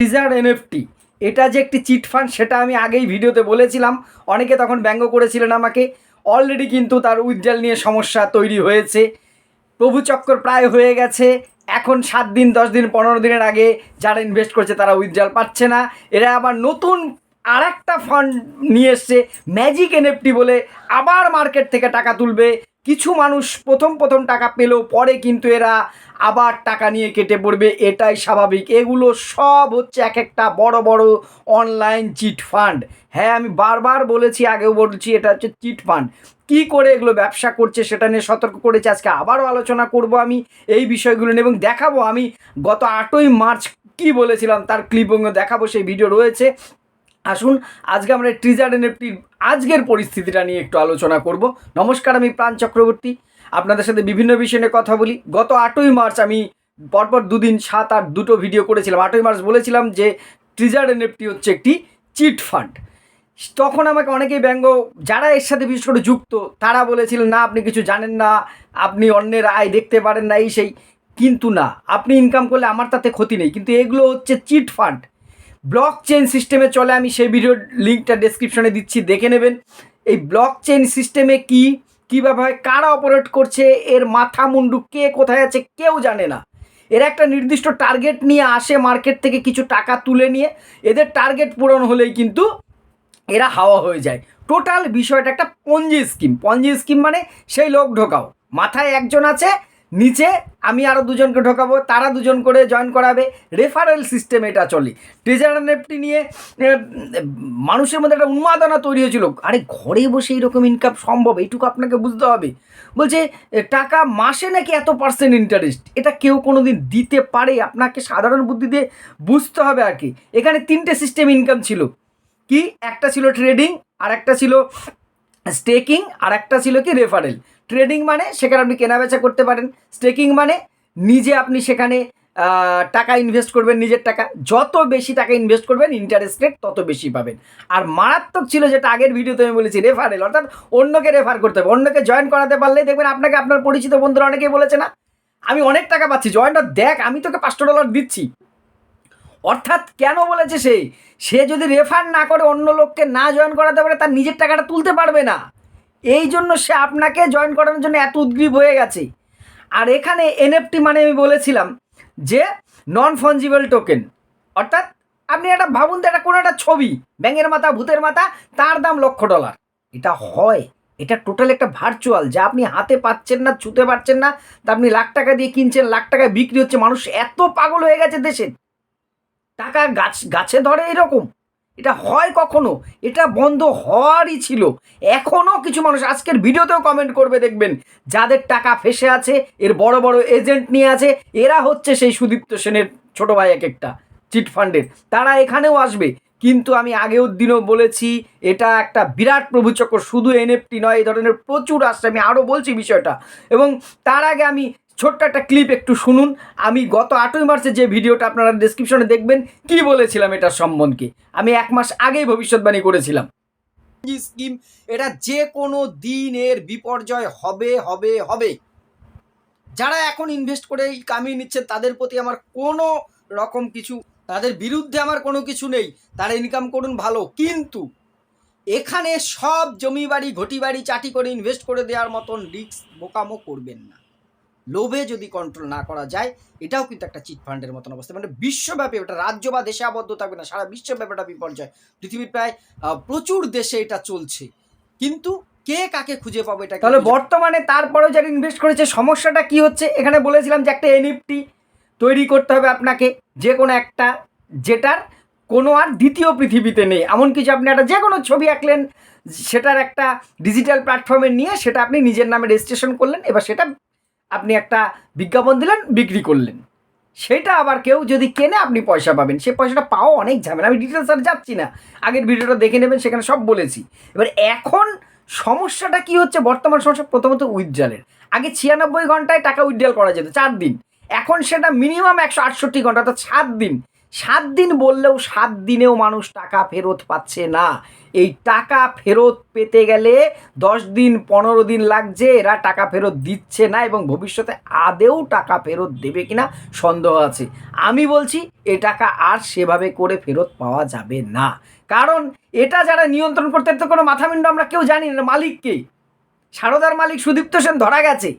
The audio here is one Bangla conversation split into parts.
টিজার এনএফটি এটা যে একটি চিট ফান্ড সেটা আমি আগেই ভিডিওতে বলেছিলাম। অনেকে তখন ব্যঙ্গ করেছিলেন আমাকে। অলরেডি কিন্তু তার উজ্জ্বল নিয়ে সমস্যা তৈরি হয়েছে। প্রভু চক্কর প্রায় হয়ে গেছে। এখন সাত দিন, দশ দিন, পনেরো দিনের আগে যারা ইনভেস্ট করছে তারা উইথড্রল পাচ্ছে না। এরা আবার নতুন আর একটা ফান্ড নিয়ে এসছে ম্যাজিক এনএফটি বলে। আবার মার্কেট থেকে টাকা তুলবে। কিছু মানুষ প্রথম প্রথম টাকা পেলেও পরে কিন্তু এরা আবার টাকা নিয়ে কেটে পড়বে, এটাই স্বাভাবিক। এগুলো সব হচ্ছে এক একটা বড় বড় অনলাইন চিট ফান্ড হ্যাঁ আমি বারবার বলেছি, আগেও বলছি, এটা হচ্ছে চিট ফান্ড কী করে এগুলো ব্যবসা করছে সেটা নিয়ে সতর্ক করেছে, আজকে আবারও আলোচনা করব আমি এই বিষয়গুলো নিয়ে এবং দেখাবো আমি গত আটই মার্চ কি বলেছিলাম, তার ক্লিপিং দেখাবো, সেই ভিডিও রয়েছে। আসুন, আজকে আমরা ট্রিজার এনএফটির আজকের পরিস্থিতিটা নিয়ে একটু আলোচনা করব। নমস্কার, আমি প্রাণ চক্রবর্তী। আপনাদের সাথে বিভিন্ন বিষয় নিয়ে কথা বলি। গত আটই মার্চ আমি পরপর দুদিন সাত আট দুটো ভিডিও করেছিলাম। আটই মার্চ বলেছিলাম যে ট্রিজার এনএফটি হচ্ছে একটি চিট ফান্ড। তখন আমাকে অনেকেই ব্যঙ্গ, যারা এর সাথে বিশেষ করে যুক্ত, তারা বলেছিলেন না, আপনি কিছু জানেন না, আপনি অন্যের আয় দেখতে পারেন না, এই সেই। কিন্তু না, আপনি ইনকাম করলে আমার তাতে ক্ষতি নেই। কিন্তু এগুলো হচ্ছে চিট ফান্ড। ব্লক চেন সিস্টেমে চলে, আমি সেই ভিডিওর লিঙ্কটা ডেসক্রিপশনে দিচ্ছি, দেখে নেবেন। এই ব্লক চেন সিস্টেমে কি, কীভাবে হয়, কারা অপারেট করছে, এর মাথা মুন্ডু কে কোথায় আছে, কেউ জানে না। এরা একটা নির্দিষ্ট টার্গেট নিয়ে আসে মার্কেট থেকে কিছু টাকা তুলে নিয়ে। এদের টার্গেট পূরণ হলেই কিন্তু এরা হাওয়া হয়ে যায়। টোটাল বিষয়টা একটা পঞ্জি স্কিম পঞ্জি স্কিম মানে সেই লোক ঢোকাও। মাথায় একজন আছে নিচে আমি আরও দুজনকে ঢোকাবো, তারা দুজন করে জয়েন করাবে। রেফারেল সিস্টেম এটা চলে। ট্রেজার নেফটি নিয়ে মানুষের মধ্যে একটা উন্মাদনা তৈরি হয়েছিল। আরে ঘরে বসে এইরকম ইনকাম সম্ভব? এইটুকু আপনাকে বুঝতে হবে। বলছে টাকা মাসে নাকি এত পার্সেন্ট ইন্টারেস্ট এটা কেউ কোনো দিন দিতে পারে? আপনাকে সাধারণ বুদ্ধি দিয়ে বুঝতে হবে আর কি। এখানে তিনটে সিস্টেম ইনকাম ছিল। কি? একটা ছিল ট্রেডিং আর একটা ছিল স্টেকিং আর একটা ছিল কি রেফারেল ট্রেডিং মানে সেখানে আপনি কেনাবেচা করতে পারেন। স্টেকিং মানে নিজে আপনি সেখানে টাকা ইনভেস্ট করবেন, নিজের টাকা। যত বেশি টাকা ইনভেস্ট করবেন ইন্টারেস্ট রেট তত বেশি পাবেন। আর মারাত্মক ছিল যেটা আগের ভিডিওতে আমি বলেছি রেফারেল অর্থাৎ অন্যকে রেফার করতে হবে। অন্যকে জয়েন করাতে পারলেই দেখবেন আপনাকে আপনার পরিচিত বন্ধুরা অনেকেই বলেছে, না, আমি অনেক টাকা পাচ্ছি জয়েনটা দেখ, আমি তোকে পাঁচশো ডলার দিচ্ছি। অর্থাৎ কেন বলেছে সে? সে যদি রেফার না করে, অন্য লোককে না জয়েন করাতে পারে, তার নিজের টাকাটা তুলতে পারবে না। এই জন্য সে আপনাকে জয়েন করানোর জন্য এত উদ্গ্রীব হয়ে গেছে। আর এখানে এনএফটি মানে আমি বলেছিলাম যে নন ফঞ্জিবল টোকেন অর্থাৎ আপনি একটা ভাবুন তো, এটা কোনো একটা ছবি, ব্যাঙের মাথা, ভূতের মাথা, তার দাম লক্ষ ডলার এটা হয়। এটা টোটাল একটা ভার্চুয়াল যা আপনি হাতে পাচ্ছেন না, ছুতে পারছেন না। তা আপনি লাখ টাকা দিয়ে কিনছেন, লাখ টাকায় বিক্রি হচ্ছে, মানুষ এত পাগল হয়ে গেছে দেশে। টাকা গাছ, গাছে ধরে এরকম? এটা হয় কখনো? এটা বন্ধ হওয়ারই ছিল। এখনও কিছু মানুষ আজকের ভিডিওতেও কমেন্ট করবে, দেখবেন। যাদের টাকা ফেসে আছে, এর বড় বড় এজেন্ট নিয়ে আছে, এরা হচ্ছে সেই সুদীপ্ত সেনের ছোটো ভাই এক একটা, চিট ফান্ডের তারা এখানেও আসবে। কিন্তু আমি আগেও দিনও বলেছি, এটা একটা বিরাট প্রভুচক্র, শুধু এনএফটি নয়, এই ধরনের প্রচুর আসছে। আমি আরও বলছি বিষয়টা। এবং তার আগে আমি ছোট্ট একটা ক্লিপ একটু শুনুন। আমি গত আটই মার্চে যে ভিডিওটা আপনারা ডিসক্রিপশনে দেখবেন, কি বলেছিলাম এটার সম্বন্ধে? আমি এক মাস আগেই ভবিষ্যৎবাণী করেছিলাম। স্কিম এটা যে কোনো দিনের বিপর্যয় হবে হবে হবে। যারা এখন ইনভেস্ট করে কামিয়ে নিচ্ছেন তাদের প্রতি আমার কোনো রকম কিছু, তাদের বিরুদ্ধে আমার কোনো কিছু নেই। তারা ইনকাম করুন ভালো, কিন্তু এখানে সব জমি বাড়ি ঘটি বাড়ি চাটি করে ইনভেস্ট করে দেওয়ার মতন রিস্ক বোকামো করবেন না। লোভে যদি কন্ট্রোল না করা যায় এটাও কিন্তু একটা চিট ফান্ডের মতন অবস্থা। মানে বিশ্বব্যাপী এটা রাজ্য বা দেশে আবদ্ধ থাকবে না সারা বিশ্বব্যাপী এটা বিপর্যয়। পৃথিবীর প্রায় প্রচুর দেশে এটা চলছে। কিন্তু কে কাকে খুঁজে পাবে এটা তাহলে বর্তমানে তারপরেও যারা ইনভেস্ট করেছে সমস্যাটা কি হচ্ছে? এখানে বলেছিলাম যে একটা এনএফটি তৈরি করতে হবে আপনাকে যে কোনো একটা যেটার কোনো আর দ্বিতীয় পৃথিবীতে নেই। এমন কিছু আপনি একটা যে কোনো ছবি আঁকলেন সেটার একটা ডিজিটাল প্ল্যাটফর্মে নিয়ে সেটা আপনি নিজের নামে রেজিস্ট্রেশন করলেন এবার সেটা আপনি একটা বিজ্ঞাপন দিলেন, বিক্রি করলেন। সেটা আবার কেউ যদি কেনে, আপনি পয়সা পাবেন। সে পয়সাটা পাওয়া অনেক ঝামেলা। আমি ডিটেলস আর যাচ্ছি না। আগের ভিডিওটা দেখে নেবেন, সেখানে সব বলেছি। এবার এখন সমস্যাটা কি হচ্ছে? বর্তমান সমস্যা প্রথমত উইথড্রলের। আগে ছিয়ানব্বই ঘন্টায় টাকা উইথড্রাল করা যেত, চার দিন। এখন সেটা মিনিমাম একশো আটষট্টি ঘণ্টা, অর্থাৎ সাত দিন। সাত দিন বললেও সাত দিনেও মানুষ টাকা ফেরত পাচ্ছে না। এই টাকা ফেরত পেতে গেলে দশ দিন, পনেরো দিন লাগছে, এরা টাকা ফেরত দিচ্ছে না এবং ভবিষ্যতে আদেও টাকা ফেরত দেবে কিনা সন্দেহ আছে। আমি বলছি, এ টাকা আর সেভাবে করে ফেরত পাওয়া যাবে না। কারণ এটা যারা নিয়ন্ত্রণ করতে তো কোনো মাথামিন্ড আমরা কেউ জানি না। মালিককে সারদার মালিক সুদীপ্ত সেন ধরা গেছে।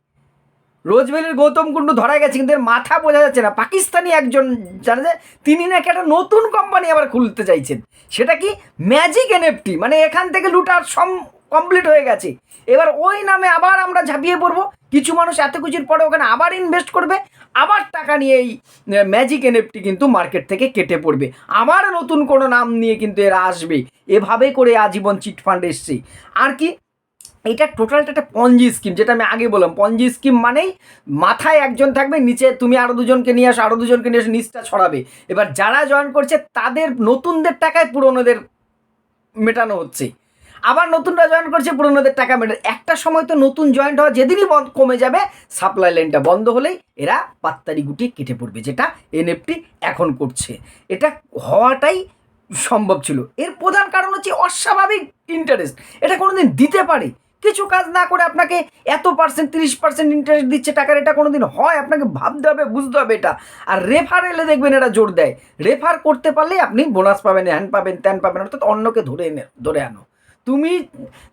রোজভ্যালির গৌতম কুণ্ডু ধরা গেছে, কিন্তু এর মাথা বোঝা যাচ্ছে না। পাকিস্তানি একজন জানা যে, তিনি নাকি একটা নতুন কোম্পানি আবার খুলতে চাইছেন। সেটা কি? ম্যাজিক এনএফটি মানে এখান থেকে লুটার সম কমপ্লিট হয়ে গেছে। এবার ওই নামে আবার আমরা ঝাঁপিয়ে পড়ব। কিছু মানুষ এত কিছুর পরে ওখানে আবার ইনভেস্ট করবে। আবার টাকা নিয়ে এই ম্যাজিক এনএফটি কিন্তু মার্কেট থেকে কেটে পড়বে। আবার নতুন কোনো নাম নিয়ে কিন্তু এরা আসবে। এভাবে করে আজীবন চিটফান্ড এসছে। আর কি? এটা টোটালটা একটা পঞ্জি স্কিম যেটা আমি আগে বললাম। পঞ্জি স্কিম মানেই মাথায় একজন থাকবে, নিচে তুমি আরও দুজনকে নিয়ে আসো আরও দুজনকে নিয়ে এসে নিচটা ছড়াবে। এবার যারা জয়েন করছে, তাদের নতুনদের টাকায় পুরনোদের মেটানো হচ্ছে। আবার নতুনরা জয়েন করছে, পুরনোদের টাকা মেটানো একটা সময় তো নতুন জয়েন্ট হওয়া যেদিনই কমে যাবে সাপ্লাই লাইনটা বন্ধ হলেই এরা পাত্তারি গুটি কেটে পড়বে, যেটা এনএফটি এখন করছে। এটা হওয়াটাই সম্ভব ছিল। এর প্রধান কারণ হচ্ছে অস্বাভাবিক ইন্টারেস্ট এটা কোনোদিন দিতে পারে। কিছু কাজ না করে আপনাকে এত পার্সেন্ট তিরিশ পার্সেন্ট ইন্টারেস্ট দিচ্ছে টাকার, এটা কোনো দিন হয়? আপনাকে ভাবতে হবে, বুঝতে হবে এটা। আর রেফার এলে দেখবেন এটা জোর দেয়। রেফার করতে পারলে আপনি বোনাস পাবেন হ্যান পাবেন ত্যান পাবেন, অর্থাৎ অন্যকে ধরে এনে, ধরে আনো। তুমি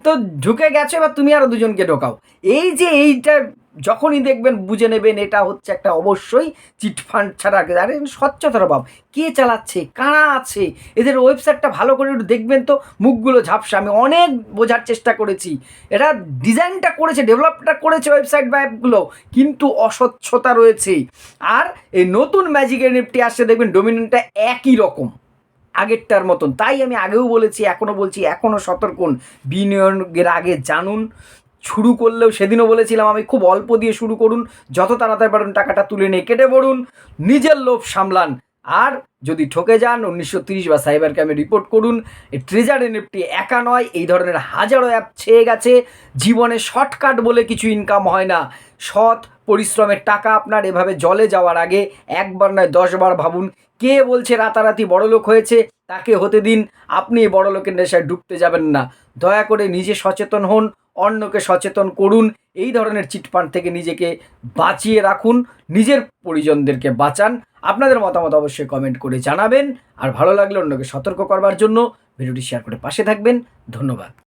তো ঢুকে গেছো, এবার তুমি আরও দুজনকে ঢোকাও। এই যে এইটা যখনই দেখবেন বুঝে নেবেন এটা হচ্ছে একটা অবশ্যই চিটফান্ড ছাড়া আরে স্বচ্ছতার অভাব। কে চালাচ্ছে? কারা আছে? এদের ওয়েবসাইটটা ভালো করে একটু দেখবেন তো, মুখগুলো ঝাপসা। আমি অনেক বোঝার চেষ্টা করেছি। এরা ডিজাইনটা করেছে, ডেভেলপটা করেছে ওয়েবসাইট বা অ্যাপগুলো, কিন্তু অস্বচ্ছতা রয়েছে। আর এই নতুন ম্যাজিক এনএফটি আসছে, দেখবেন ডোমিনেন্টটা একই রকম। আগেরটার মতন। তাই আমি আগেও বলেছি, এখনও বলছি, এখনও সতর্কন বিনিয়োগের আগে জানুন। শুরু করলেও সেদিনও বলেছিলাম, আমি খুব অল্প দিয়ে শুরু করুন, যত তাড়াতাড়ি পারেন টাকাটা তুলে নিয়ে কেটে পড়ুন, নিজের লোভ সামলান। আর যদি ঠকে যান, উনিশশো তিরিশ বা সাইবার ক্যামে রিপোর্ট করুন, এই ট্রেজার এনএফটি একা নয়, এই ধরনের হাজারো অ্যাপ ছেয়ে গেছে, জীবনে শর্টকাট বলে কিছু ইনকাম হয় না। সৎ পরিশ্রমের টাকা আপনার এভাবে জলে যাওয়ার আগে একবার নয়, দশবার ভাবুন, কে বলছে রাতারাতি বড়লোক হয়েছে, তাকে হতে দিন, আপনি বড়লোকের নেশায় ডুবতে যাবেন না। দয়া করে নিজে সচেতন হন, অন্যকে সচেতন করুন, এই ধরনের চিটফান্ড থেকে নিজেকে বাঁচিয়ে রাখুন, নিজের পরিজনদেরকে বাঁচান। আপনাদের মতামত অবশ্যই কমেন্ট করে জানাবেন। আর ভালো লাগলে অন্যকে সতর্ক করবার জন্য ভিডিওটি শেয়ার করে পাশে থাকবেন। ধন্যবাদ।